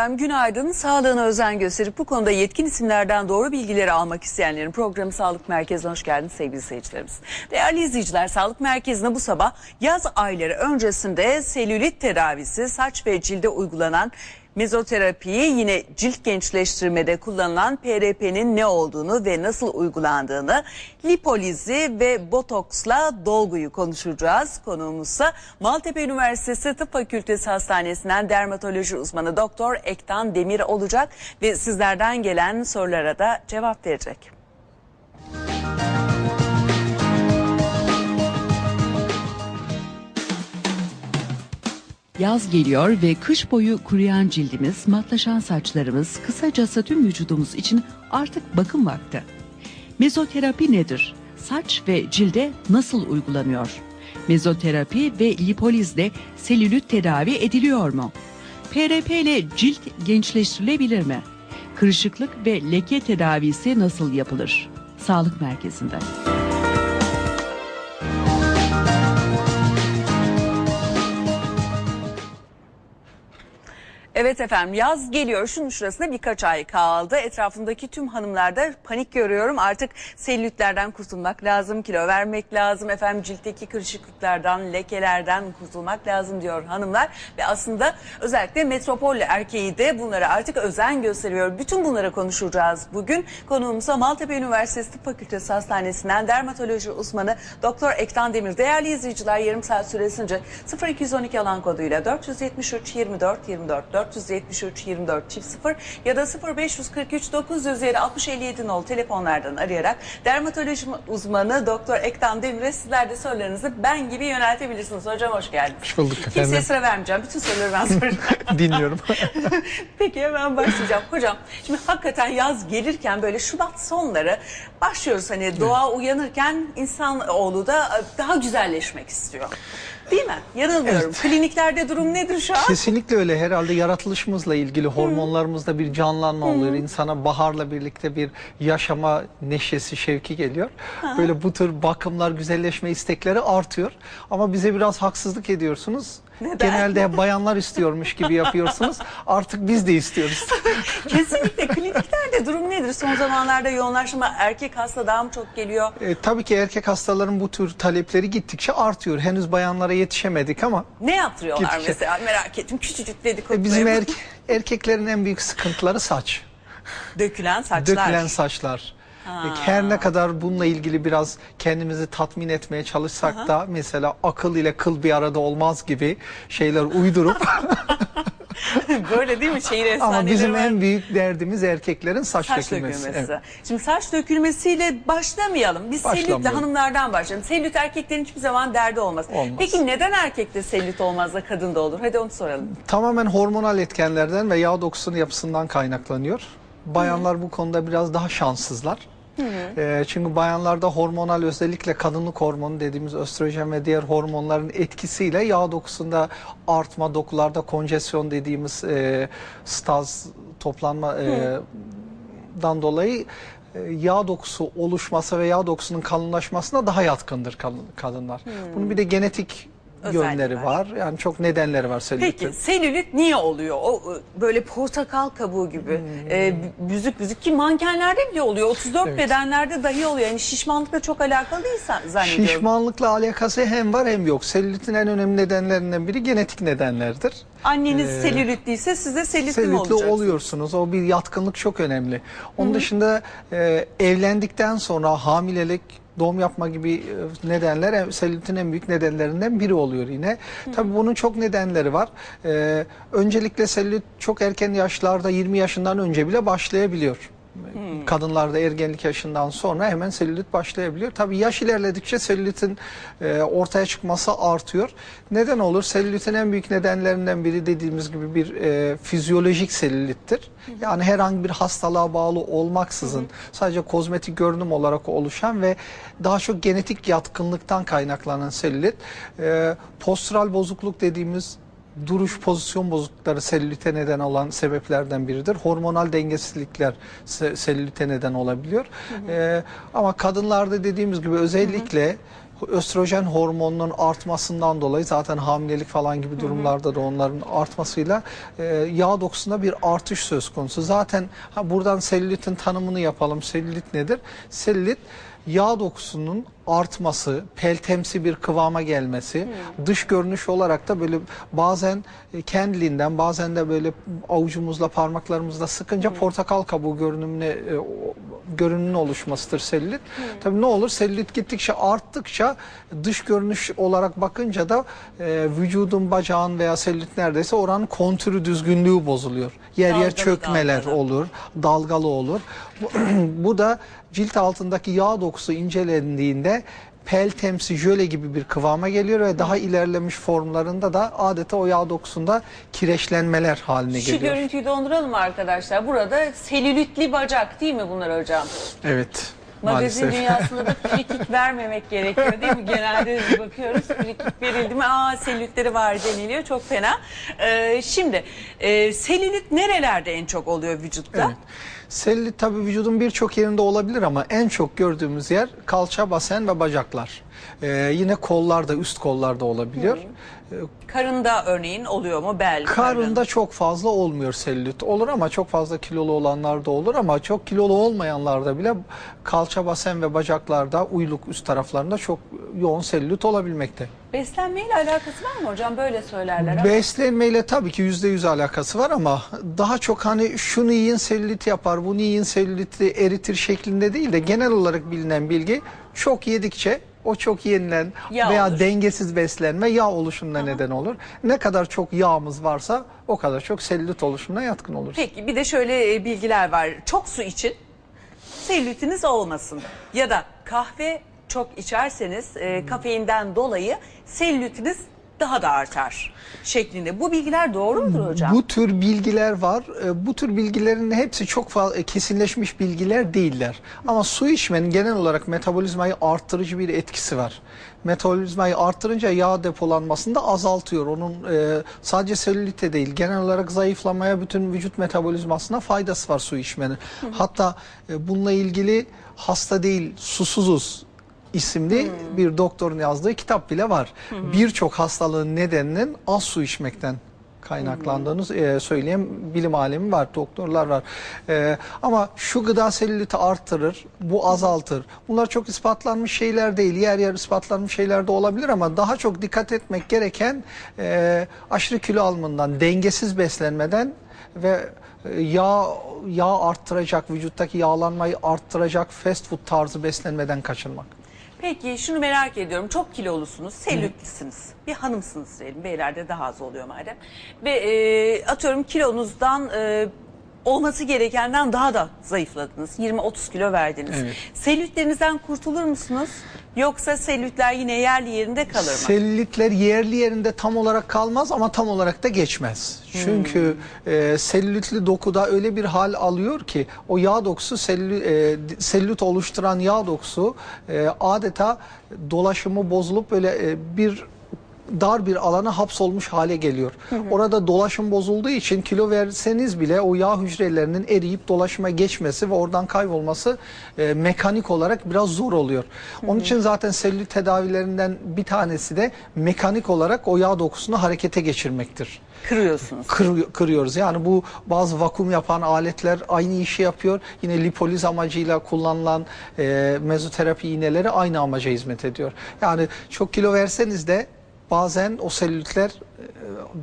Efendim günaydın. Sağlığına özen gösterip bu konuda yetkin isimlerden doğru bilgileri almak isteyenlerin programı Sağlık Merkezi'ne hoş geldiniz sevgili seyircilerimiz. Değerli izleyiciler Sağlık Merkezi'ne bu sabah yaz ayları öncesinde selülit tedavisi saç ve cilde uygulanan mezoterapiyi yine cilt gençleştirmede kullanılan PRP'nin ne olduğunu ve nasıl uygulandığını, lipolizi ve botoksla dolguyu konuşacağız. Konuğumuzsa Maltepe Üniversitesi Tıp Fakültesi Hastanesi'nden dermatoloji uzmanı Doktor Ektan Demir olacak ve sizlerden gelen sorulara da cevap verecek. Yaz geliyor ve kış boyu kuruyan cildimiz, matlaşan saçlarımız, kısacası tüm vücudumuz için artık bakım vakti. Mezoterapi nedir? Saç ve cilde nasıl uygulanıyor? Mezoterapi ve lipolizle selülit tedavi ediliyor mu? PRP ile cilt gençleştirilebilir mi? Kırışıklık ve leke tedavisi nasıl yapılır? Sağlık merkezinde. Evet efendim yaz geliyor. Şunun şurasında birkaç ay kaldı. Etrafımdaki tüm hanımlarda panik görüyorum. Artık selülitlerden kurtulmak lazım, kilo vermek lazım. Efendim ciltteki kırışıklıklardan, lekelerden kurtulmak lazım diyor hanımlar. Ve aslında özellikle metropol erkeği de bunlara artık özen gösteriyor. Bütün bunlara konuşacağız bugün. Konuğumuzsa Maltepe Üniversitesi Tıp Fakültesi Hastanesi'nden dermatoloji uzmanı Doktor Ektan Demir. Değerli izleyiciler yarım saat süresince 0212 alan koduyla 473 24 24 473 24 çift 0 ya da 0543 907 60 57 nol telefonlardan arayarak dermatoloji uzmanı Doktor Ektan Demir'e sizler de sorularınızı ben gibi yöneltebilirsiniz. Hocam hoş geldiniz. Hoş bulduk Kimseye efendim. sıra vermeyeceğim. Bütün soruları ben soracağım. Dinliyorum. Peki hemen başlayacağım. Hocam şimdi hakikaten yaz gelirken böyle Şubat sonları başlıyoruz hani doğa uyanırken insanoğlu da e, daha güzelleşmek istiyor. Değil mi? Yanılmıyorum. Evet. Kliniklerde durum nedir şu an? Kesinlikle öyle. Herhalde yaratılışımızla ilgili hormonlarımızda bir canlanma oluyor. İnsana baharla birlikte bir yaşama neşesi, şevki geliyor. Böyle bu tür bakımlar, güzelleşme istekleri artıyor. Ama bize biraz haksızlık ediyorsunuz. Neden? Genelde bayanlar istiyormuş gibi yapıyorsunuz. Artık biz de istiyoruz. Kesinlikle nedir? Son zamanlarda yoğunlaşma erkek hasta daha mı çok geliyor? E, tabii ki erkek hastaların bu tür talepleri gittikçe artıyor. Henüz bayanlara yetişemedik ama Ne yaptırıyorlar Gittikçe. mesela merak ettim. Küçücük dedikodu. e, bizim erke- erkeklerin en büyük sıkıntıları saç. Dökülen saçlar. Dökülen saçlar. Her ne kadar bununla ilgili biraz kendimizi tatmin etmeye çalışsak da mesela akıl ile kıl bir arada olmaz gibi şeyler uydurup Böyle değil mi? Şehir ama efsaneleri bizim var. en büyük derdimiz erkeklerin saç, Saç dökülmesi. dökülmesi. Evet. Şimdi saç dökülmesiyle başlamayalım. Biz Başlamayalım. hanımlardan başlayalım. Selülit erkeklerin hiçbir zaman derdi olmaz. Olmaz. Peki neden erkekte selülit olmaz da kadında olur? Hadi onu soralım. Tamamen hormonal etkenlerden ve yağ dokusunun yapısından kaynaklanıyor. Bayanlar bu konuda biraz daha şanssızlar. Ee, çünkü bayanlarda hormonal özellikle kadınlık hormonu dediğimiz östrojen ve diğer hormonların etkisiyle yağ dokusunda artma, dokularda konjesyon dediğimiz e, staz toplanma e, dan dolayı e, yağ dokusu oluşması ve yağ dokusunun kalınlaşmasına daha yatkındır kadın- kadınlar. Bunun bir de genetik yönleri var. var. Yani çok nedenleri var selülitin. Peki selülit niye oluyor? O e, böyle portakal kabuğu gibi e, büzük büzük ki mankenlerde bile oluyor. 34 Hmm. Evet. bedenlerde dahi oluyor. Yani şişmanlıkla çok alakalı değil zannediyorum. Şişmanlıkla alakası hem var hem yok. Selülitin en önemli nedenlerinden biri genetik nedenlerdir. Anneniz Ee, selülitliyse size selülitli mi Selülitli olacaksınız? oluyorsunuz. O bir yatkınlık çok önemli. Onun dışında e, evlendikten sonra hamilelik, doğum yapma gibi e, nedenler en- selülitin en büyük nedenlerinden biri oluyor yine. Tabii bunun çok nedenleri var. E, öncelikle selülit çok erken yaşlarda 20 yaşından önce bile başlayabiliyor. Kadınlarda ergenlik yaşından sonra hemen selülit başlayabiliyor. Tabii yaş ilerledikçe selülitin e, ortaya çıkması artıyor. Neden olur? Selülitin en büyük nedenlerinden biri dediğimiz gibi bir e, fizyolojik selülittir. Yani herhangi bir hastalığa bağlı olmaksızın sadece kozmetik görünüm olarak oluşan ve daha çok genetik yatkınlıktan kaynaklanan selülit. E, postural bozukluk dediğimiz duruş pozisyon bozuklukları selülite neden olan sebeplerden biridir. Hormonal dengesizlikler se- selülite neden olabiliyor. Ee, ama kadınlarda dediğimiz gibi özellikle östrojen hormonunun artmasından dolayı zaten hamilelik falan gibi durumlarda da onların artmasıyla e, yağ dokusunda bir artış söz konusu. Zaten ha, buradan selülitin tanımını yapalım. Selülit nedir? Selülit yağ dokusunun artması, peltemsi bir kıvama gelmesi, dış görünüş olarak da böyle bazen kendiliğinden bazen de böyle avucumuzla parmaklarımızla sıkınca portakal kabuğu görünümüne e, görünümün oluşmasıdır selülit. Tabii ne olur selülit gittikçe arttıkça dış görünüş olarak bakınca da e, vücudun bacağın veya selülit neredeyse oranın kontürü düzgünlüğü bozuluyor. Yer yer Dalgalı çökmeler dalgalı. olur, dalgalı olur. Bu, bu da cilt altındaki yağ dokusu incelendiğinde peltemsi jöle gibi bir kıvama geliyor ve daha ilerlemiş formlarında da adeta o yağ dokusunda kireçlenmeler haline Şu geliyor. görüntüyü donduralım arkadaşlar. Burada selülitli bacak değil mi bunlar hocam? Evet. Magazin maalesef. dünyasında da frikik vermemek gerekiyor değil mi? Genelde biz bakıyoruz frikik verildi mi aa selülitleri var deniliyor çok fena. Ee, şimdi e, selülit nerelerde en çok oluyor vücutta? Evet. Selülit tabii vücudun birçok yerinde olabilir ama en çok gördüğümüz yer kalça, basen ve bacaklar. Ee, yine kollarda, üst kollarda olabiliyor. Ee, Karında örneğin oluyor mu bel? Karında çok fazla olmuyor selülit. Olur ama çok fazla kilolu olanlarda olur ama çok kilolu olmayanlarda bile kalça, basen ve bacaklarda, uyluk üst taraflarında çok yoğun selülit olabilmekte. Beslenmeyle alakası var mı hocam? Böyle söylerler ama. Beslenmeyle tabii ki yüzde yüz alakası var ama daha çok hani şunu yiyin selülit yapar, bunu yiyin selüliti eritir şeklinde değil de genel olarak bilinen bilgi çok yedikçe o çok yenilen Yağ veya olur. dengesiz beslenme yağ oluşumuna neden olur. Ne kadar çok yağımız varsa o kadar çok selülit oluşumuna yatkın oluruz. Peki bir de şöyle e, bilgiler var. Çok su için selülitiniz olmasın. Ya da kahve çok içerseniz e, kafeinden dolayı selülitiniz daha da artar şeklinde. Bu bilgiler doğru mudur hocam? Bu tür bilgiler var. E, Bu tür bilgilerin hepsi çok fazla kesinleşmiş bilgiler değiller. Ama su içmenin genel olarak metabolizmayı arttırıcı bir etkisi var. Metabolizmayı arttırınca yağ depolanmasını da azaltıyor. Onun e, sadece selülite değil, genel olarak zayıflamaya, bütün vücut metabolizmasına faydası var su içmenin. Hatta e, bununla ilgili hasta değil, susuzuz isimli bir doktorun yazdığı kitap bile var. Birçok hastalığın nedeninin az su içmekten kaynaklandığını e, söyleyen bilim alemi var, doktorlar var. E, ama şu gıda selüliti arttırır, bu azaltır. Bunlar çok ispatlanmış şeyler değil. Yer yer ispatlanmış şeyler de olabilir ama daha çok dikkat etmek gereken e, aşırı kilo alımından, dengesiz beslenmeden ve e, yağ yağ arttıracak, vücuttaki yağlanmayı arttıracak fast food tarzı beslenmeden kaçınmak. Peki şunu merak ediyorum. Çok kilolusunuz, selülitlisiniz. Bir hanımsınız diyelim. Beylerde daha az oluyor madem. Ve e, atıyorum kilonuzdan e, olması gerekenden daha da zayıfladınız. 20-30 kilo verdiniz. Evet. Selülitlerinizden kurtulur musunuz? Yoksa selülitler yine yerli yerinde kalır mı? Selülitler yerli yerinde tam olarak kalmaz ama tam olarak da geçmez. Çünkü e, selülitli dokuda öyle bir hal alıyor ki o yağ dokusu selü, e, selülit oluşturan yağ dokusu e, adeta dolaşımı bozulup böyle e, bir dar bir alana hapsolmuş hale geliyor. Orada dolaşım bozulduğu için kilo verseniz bile o yağ hücrelerinin eriyip dolaşıma geçmesi ve oradan kaybolması e, mekanik olarak biraz zor oluyor. Onun için zaten selülit tedavilerinden bir tanesi de mekanik olarak o yağ dokusunu harekete geçirmektir Kırıyorsunuz. kır- kırıyoruz. Yani bu bazı vakum yapan aletler aynı işi yapıyor. Yine lipoliz amacıyla kullanılan e, mezoterapi iğneleri aynı amaca hizmet ediyor. Yani çok kilo verseniz de bazen o selülitler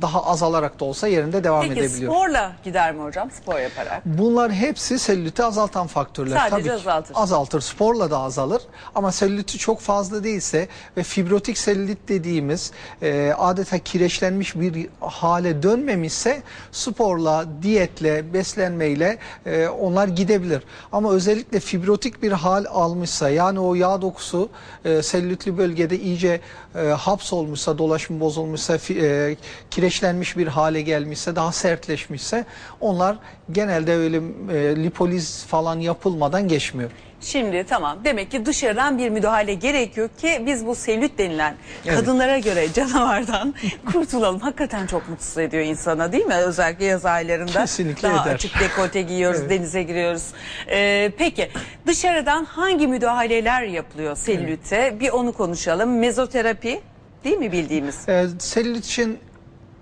daha azalarak da olsa yerinde devam Peki edebiliyor. sporla gider mi hocam? Spor yaparak. Bunlar hepsi selüliti azaltan faktörler. Sadece Tabii azaltır. Azaltır. Sporla da azalır. Ama selüliti çok fazla değilse ve fibrotik selülit dediğimiz e, adeta kireçlenmiş bir hale dönmemişse sporla, diyetle, beslenmeyle e, onlar gidebilir. Ama özellikle fibrotik bir hal almışsa yani o yağ dokusu e, selülitli bölgede iyice e, hapsolmuşsa, dolaşım bozulmuşsa, e, e, kireçlenmiş bir hale gelmişse, daha sertleşmişse onlar genelde öyle e, lipoliz falan yapılmadan geçmiyor. Şimdi tamam demek ki dışarıdan bir müdahale gerekiyor ki biz bu selülit denilen Evet. kadınlara göre canavardan kurtulalım. Hakikaten çok mutsuz ediyor insana değil mi? Özellikle yaz aylarında. Kesinlikle Daha eder. açık dekolte giyiyoruz, Evet. denize giriyoruz. Ee, peki dışarıdan hangi müdahaleler yapılıyor selülite? Bir onu konuşalım. Mezoterapi değil mi bildiğimiz? E, selülit için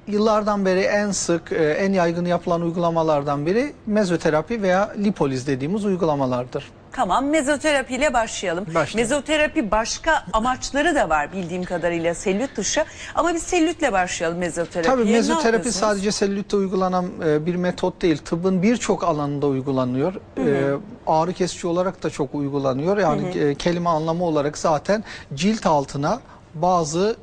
yıllardan beri en sık, e, en yaygın yapılan uygulamalardan biri mezoterapi veya lipoliz dediğimiz uygulamalardır. Tamam mezoterapi ile başlayalım. Başlayalım. Mezoterapi başka amaçları da var bildiğim kadarıyla selülit dışı. Ama biz selülitle başlayalım mezoterapiye. Tabii mezoterapi sadece selülitte uygulanan e, bir metot değil. Tıbbın birçok alanında uygulanıyor. E, ağrı kesici olarak da çok uygulanıyor. Yani e, kelime anlamı olarak zaten cilt altına bazı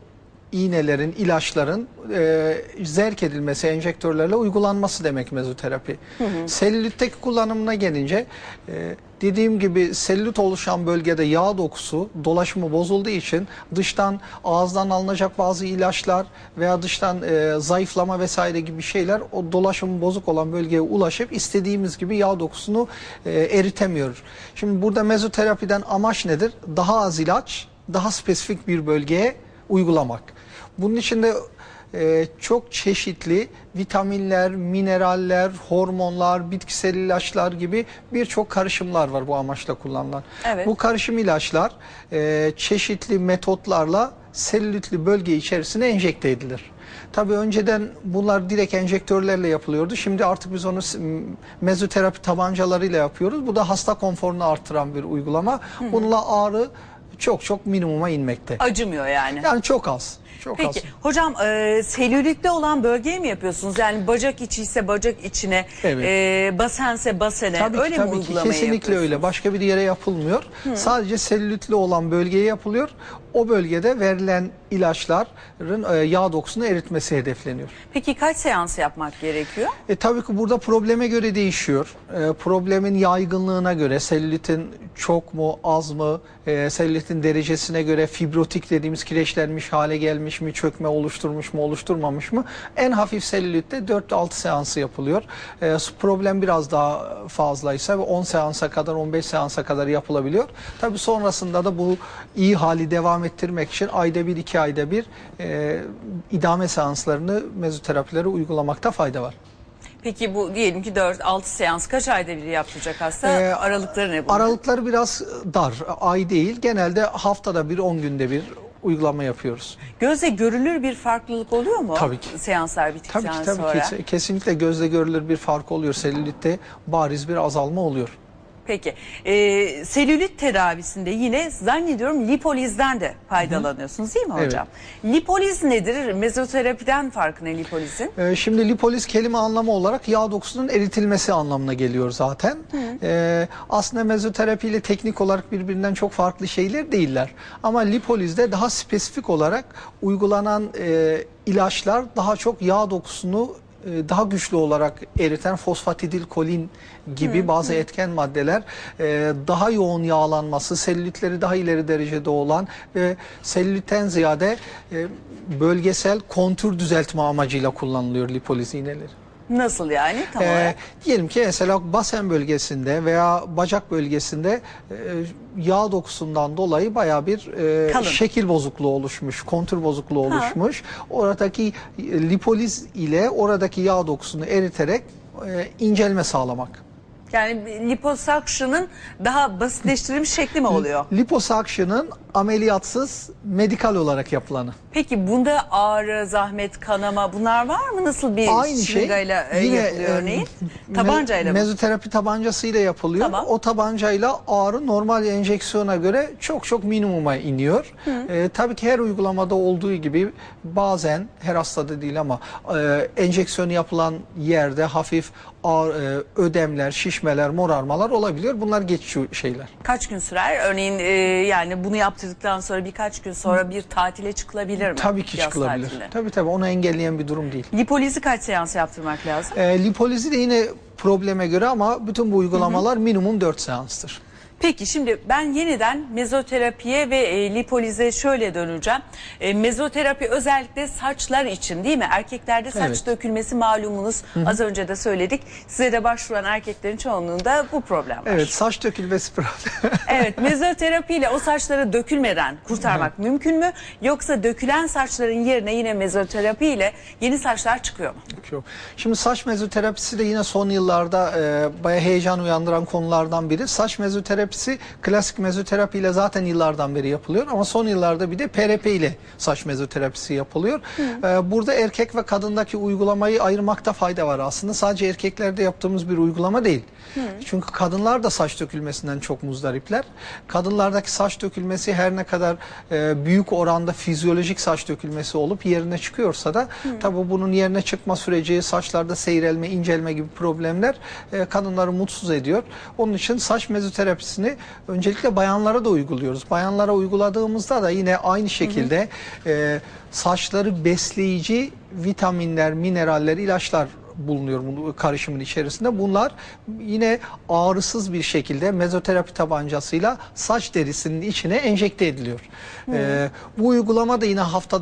iğnelerin, ilaçların e, zerk edilmesi, enjektörlerle uygulanması demek mezoterapi. Selülitteki kullanımına gelince e, dediğim gibi selülit oluşan bölgede yağ dokusu dolaşımı bozulduğu için dıştan ağızdan alınacak bazı ilaçlar veya dıştan e, zayıflama vesaire gibi şeyler o dolaşımı bozuk olan bölgeye ulaşıp istediğimiz gibi yağ dokusunu e, eritemiyor. Şimdi burada mezoterapiden amaç nedir? Daha az ilaç, daha spesifik bir bölgeye uygulamak. Bunun için de e, çok çeşitli vitaminler, mineraller, hormonlar, bitkisel ilaçlar gibi birçok karışımlar var bu amaçla kullanılan. Evet. Bu karışım ilaçlar e, çeşitli metotlarla selülitli bölge içerisine enjekte edilir. Tabii önceden bunlar direkt enjektörlerle yapılıyordu. Şimdi artık biz onu mezoterapi tabancalarıyla yapıyoruz. Bu da hasta konforunu artıran bir uygulama. Bununla ağrı çok çok minimuma inmekte. Acımıyor yani. Yani çok az. Çok az. Peki hocam e, selülitte olan bölgeye mi yapıyorsunuz? Yani bacak içi ise bacak içine, Evet. e, basense basene Tabii öyle ki, mi tabii ki uygulamayı kesinlikle yapıyorsunuz? öyle. Başka bir yere yapılmıyor. Sadece selülitli olan bölgeye yapılıyor. O bölgede verilen ilaçların e, yağ dokusunu eritmesi hedefleniyor. Peki kaç seans yapmak gerekiyor? E, tabii ki burada probleme göre değişiyor. E, problemin yaygınlığına göre, selülitin çok mu az mı, e, selülitin derecesine göre fibrotik dediğimiz kireçlenmiş hale gelmiş mi, çökme oluşturmuş mu, oluşturmamış mı? En hafif selülitte 4-6 seansı yapılıyor. E, problem biraz daha fazlaysa 10 seansa kadar, 15 seansa kadar yapılabiliyor. Tabii sonrasında da bu iyi hali devam ettirmek için ayda bir, iki ayda bir e, idame seanslarını mezoterapilere uygulamakta fayda var. Peki bu diyelim ki 4-6 seans kaç ayda bir yapılacak hasta? Ee, Aralıkları ne bunun? Aralıkları biraz dar, ay değil. Genelde haftada bir, 10 günde bir uygulama yapıyoruz. Gözle görülür bir farklılık oluyor mu? Tabii ki. Seanslar bittikten Tabii ki tabii sonra. ki kesinlikle gözle görülür bir fark oluyor. Selülitte bariz bir azalma oluyor. Peki. Ee, selülit tedavisinde yine zannediyorum lipolizden de faydalanıyorsunuz değil mi Evet. hocam? Lipoliz nedir? Mezoterapiden farkı ne lipolizin? Ee, şimdi lipoliz kelime anlamı olarak yağ dokusunun eritilmesi anlamına geliyor zaten. Ee, aslında mezoterapi ile teknik olarak birbirinden çok farklı şeyler değiller. Ama lipolizde daha spesifik olarak uygulanan e, ilaçlar daha çok yağ dokusunu e, daha güçlü olarak eriten fosfatidilkolin gibi bazı etken maddeler e, daha yoğun yağlanması, selülitleri daha ileri derecede olan ve selülitten ziyade e, bölgesel kontür düzeltme amacıyla kullanılıyor lipoliz iğneleri. Nasıl yani tam Ee, olarak? diyelim ki mesela basen bölgesinde veya bacak bölgesinde e, yağ dokusundan dolayı baya bir e, Kalın. şekil bozukluğu oluşmuş, kontür bozukluğu oluşmuş. Oradaki e, lipoliz ile oradaki yağ dokusunu eriterek e, incelme sağlamak. Yani liposuction'ın daha basitleştirilmiş şekli mi oluyor? Liposuction'ın ameliyatsız medikal olarak yapılanı. Peki bunda ağrı, zahmet, kanama bunlar var mı? Nasıl bir Aynı şey şırıngayla e, yine yapılıyor e, örneğin? me- Tabancayla mı? Mezoterapi tabancasıyla yapılıyor. Tamam. O tabancayla ağrı normal enjeksiyona göre çok çok minimuma iniyor. E, tabii ki her uygulamada olduğu gibi bazen her hastada değil ama e, enjeksiyon yapılan yerde hafif ağır, e, ödemler, şişmeler, morarmalar olabiliyor. Bunlar geçici şeyler. Kaç gün sürer? Örneğin e, yani bunu yaptırdıktan sonra birkaç gün sonra bir tatile çıkılabilir mi? Tabii ki Yaz çıkılabilir. tatiline. Tabii tabii onu engelleyen bir durum değil. Lipolizi kaç seans yaptırmak lazım? E, lipolizi de yine probleme göre ama bütün bu uygulamalar minimum 4 seanstır. Peki şimdi ben yeniden mezoterapiye ve e, lipolize şöyle döneceğim. E, mezoterapi özellikle saçlar için değil mi? Erkeklerde saç Evet. dökülmesi malumunuz az önce de söyledik. Size de başvuran erkeklerin çoğunluğunda bu problem var. Evet saç dökülmesi problemi. Evet mezoterapiyle o saçları dökülmeden kurtarmak mümkün mü? Yoksa dökülen saçların yerine yine mezoterapiyle yeni saçlar çıkıyor mu? Yok. Şimdi saç mezoterapisi de yine son yıllarda e, bayağı heyecan uyandıran konulardan biri. Saç mezoterapisi klasik mezoterapi ile zaten yıllardan beri yapılıyor ama son yıllarda bir de PRP ile saç mezoterapisi yapılıyor. E, burada erkek ve kadındaki uygulamayı ayırmakta fayda var aslında. Sadece erkeklerde yaptığımız bir uygulama değil. Çünkü kadınlar da saç dökülmesinden çok muzdaripler. Kadınlardaki saç dökülmesi her ne kadar e, büyük oranda fizyolojik saç dökülmesi olup yerine çıkıyorsa da tabii bunun yerine çıkma süreci, saçlarda seyrelme, incelme gibi problemler e, kadınları mutsuz ediyor. Onun için saç mezoterapisini öncelikle bayanlara da uyguluyoruz. Bayanlara uyguladığımızda da yine aynı şekilde e, saçları besleyici vitaminler, mineraller, ilaçlar bulunuyor bu karışımın içerisinde. Bunlar yine ağrısız bir şekilde mezoterapi tabancasıyla saç derisinin içine enjekte ediliyor. Ee, bu uygulama da yine haftada